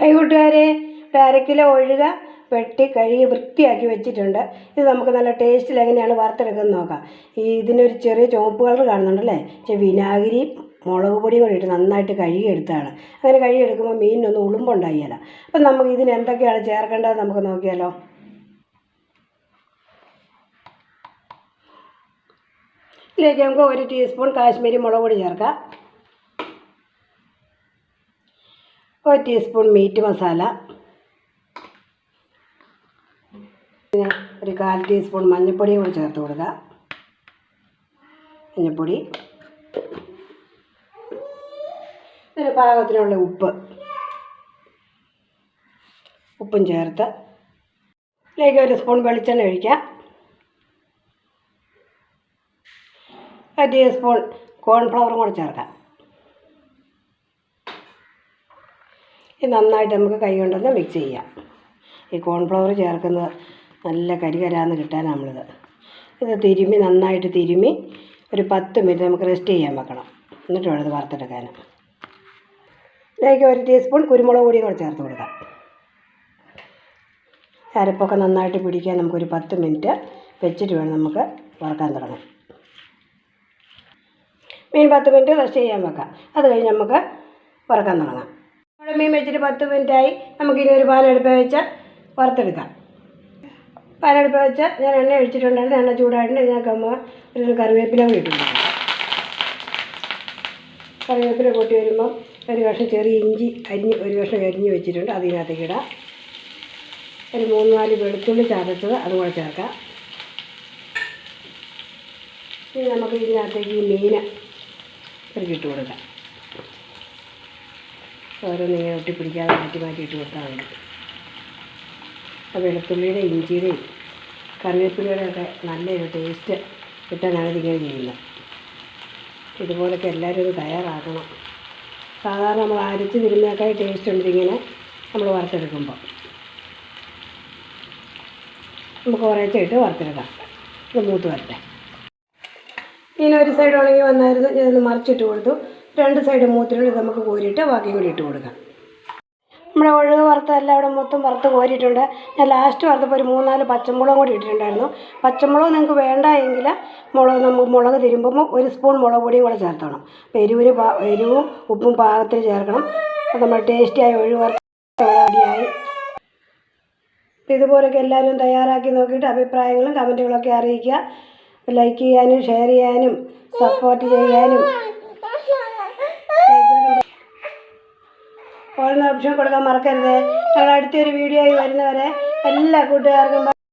High കൂട്ടുകാരെ ഒരു ഒഴുക വെട്ടി കഴുകി വൃത്തിയാക്കി വെച്ചിട്ടുണ്ട്. ഇത് നമുക്ക് നല്ല ടേസ്റ്റിൽ എങ്ങനെയാണ് വറുത്തെടുക്കുന്നത് നോക്കാം. ഈ ഇതിനൊരു ചെറിയ ചുവപ്പ് കളർ കാണുന്നുണ്ടല്ലേ? പക്ഷേ വിനാഗിരി മുളക് പൊടിയും കൂടി ഇട്ട് നന്നായിട്ട് കഴുകിയെടുത്താണ് അങ്ങനെ കഴുകിയെടുക്കുമ്പോൾ മീനിനൊന്നും ഉളുമ്പുണ്ടായില്ല അപ്പം നമുക്ക് ഇതിന് എന്തൊക്കെയാണ് ചേർക്കേണ്ടത് നമുക്ക് നോക്കിയാലോ. ഇതിലേക്ക് നമുക്ക് ഒരു ടീസ്പൂൺ കാശ്മീരി മുളക് പൊടി ചേർക്കാം. ഒരു ടീസ്പൂൺ മീറ്റ് മസാല പിന്നെ ഒരു കാൽ ടീസ്പൂൺ മഞ്ഞൾപ്പൊടിയും കൂടി ചേർത്ത് കൊടുക്കുക. മഞ്ഞൾപ്പൊടി ഒരു പാകത്തിനുള്ള ഉപ്പ്. ഉപ്പും ചേർത്ത്. ഇതിലേക്ക് ഒരു സ്പൂൺ വെളിച്ചെണ്ണ ഒഴിക്കാം ഒരു ടീസ്പൂൺ കോൺഫ്ലവറും കൂടെ ചേർക്കാം. ഇത് നന്നായിട്ട് നമുക്ക് കൈ കൊണ്ടൊന്ന് മിക്സ് ചെയ്യാം. ഈ കോൺഫ്ലവർ ചേർക്കുന്നത് നല്ല കരികരാന്ന് കിട്ടാൻ നമ്മളിത്. ഇത് തിരുമ്മി നന്നായിട്ട് തിരുമ്മി ഒരു പത്ത് മിനിറ്റ് നമുക്ക് റെസ്റ്റ് ചെയ്യാൻ വെക്കണം. എന്നിട്ട് വേണം ഇത് വറുത്തെടുക്കാൻ ഇതിലേക്ക് ഒരു ടീസ്പൂൺ കുരുമുളക് പൊടിയും കൂടെ ചേർത്ത് കൊടുക്കാം. അരപ്പൊക്കെ നന്നായിട്ട് പിടിക്കാൻ നമുക്കൊരു പത്ത് മിനിറ്റ് വെച്ചിട്ട് വേണം നമുക്ക് വറുക്കാൻ തുടങ്ങാം മീൻ പത്ത് മിനിറ്റ് റെസ്റ്റ് ചെയ്യാൻ വെക്കാം. അത് കഴിഞ്ഞ് നമുക്ക് വറുക്കാൻ തുടങ്ങാം. നമ്മുടെ മീൻ വെച്ചിട്ട് പത്ത് മിനിറ്റായി നമുക്കിനി ഒരു പാനെടുപ്പ് വെച്ച വറുത്തെടുക്കാം. പാനെടുപ്പ് വെച്ച ഞാൻ എണ്ണ ഒഴിച്ചിട്ടുണ്ടായിരുന്നു എണ്ണ ചൂടായിട്ടുണ്ട്. ഞാൻ കമ്മ ഒരു കറിവേപ്പില കൂടി ഇട്ടിട്ടുണ്ട്. കറിവേപ്പില കൂട്ടി വരുമ്പം ഒരു കഷ്ണം ചെറിയ ഇഞ്ചി അരിഞ്ഞ് ഒരു കഷ്ണം അരിഞ്ഞ് വെച്ചിട്ടുണ്ട്. അതിനകത്തേക്ക് ഇടാം. ഒരു മൂന്ന് നാല് വെളുത്തുള്ളി ചതച്ചത് അതും കൂടെ ചേർക്കാം. ഇനി നമുക്ക് ഇതിനകത്തേക്ക് ഈ മീൻ ഇട്ട് കൊടുക്കാം. ഓരോന്ന് ഇങ്ങനെ ഒട്ടിപ്പിടിക്കാതെ മാറ്റി മാറ്റി ഇട്ട് കൊടുത്താൽ മതി. ആ വെളുത്തുള്ളിയുടെ ഇഞ്ചിയുടെയും കറിവേപ്പിലയുടെ ഒക്കെ നല്ലൊരു ടേസ്റ്റ് കിട്ടാനാണ് ഇതിങ്ങനെ ചെയ്യുന്നത് ഇതുപോലൊക്കെ എല്ലാവരും ഇത് തയ്യാറാക്കണം. സാധാരണ നമ്മൾ അരച്ച് തിരുന്നേക്കാൾ ടേസ്റ്റ് ഉണ്ട് ഇതിങ്ങനെ നമ്മൾ വറുത്തെടുക്കുമ്പോൾ. നമുക്ക് കുറേശ്ശെ ഇട്ട് വറുത്തെടുക്കാം. ഇത് മൂത്ത് വരട്ടെ. ഇനി ഒരു സൈഡ് ഉണങ്ങി വന്നായിരുന്നു. ഞാനൊന്ന് മറിച്ചിട്ട് കൊടുത്തു. രണ്ട് സൈഡ് മൂത്തിനുള്ളിൽ നമുക്ക് കോരിയിട്ട് ബാക്കിയും കൂടി ഇട്ട് കൊടുക്കാം. നമ്മുടെ ഒഴുക വറുത്തതെല്ലാം അവിടെ മൊത്തം വറുത്ത് കോരിയിട്ടുണ്ട്. ഞാൻ ലാസ്റ്റ് വറുത്തപ്പോൾ ഒരു മൂന്നാൽ പച്ചമുളകും കൂടി ഇട്ടിട്ടുണ്ടായിരുന്നു. പച്ചമുളക് നിങ്ങൾക്ക് വേണ്ട എങ്കിൽ മുളക് നമുക്ക് മുളക് തിരുമ്പുമ്പോൾ ഒരു സ്പൂൺ മുളക് പൊടിയും കൂടെ ചേർത്തണം. അപ്പോൾ എരിവും ഉപ്പും പാകത്തിൽ ചേർക്കണം. അപ്പോൾ നമ്മൾ ടേസ്റ്റിയായി ഒഴുക വറുത്ത റെഡിയായി ഇതുപോലൊക്കെ എല്ലാവരും തയ്യാറാക്കി നോക്കിയിട്ട് അഭിപ്രായങ്ങളും കമന്റുകളൊക്കെ അറിയിക്കുക. ലൈക്ക് ചെയ്യാനും ഷെയർ ചെയ്യാനും സപ്പോർട്ട് ചെയ്യാനും ഓൾ ഓപ്ഷൻ കൊടുക്കാൻ മറക്കരുത്. ഞങ്ങൾ അടുത്തൊരു വീഡിയോ ആയി വരുന്നവരെ എല്ലാ കൂട്ടുകാർക്കും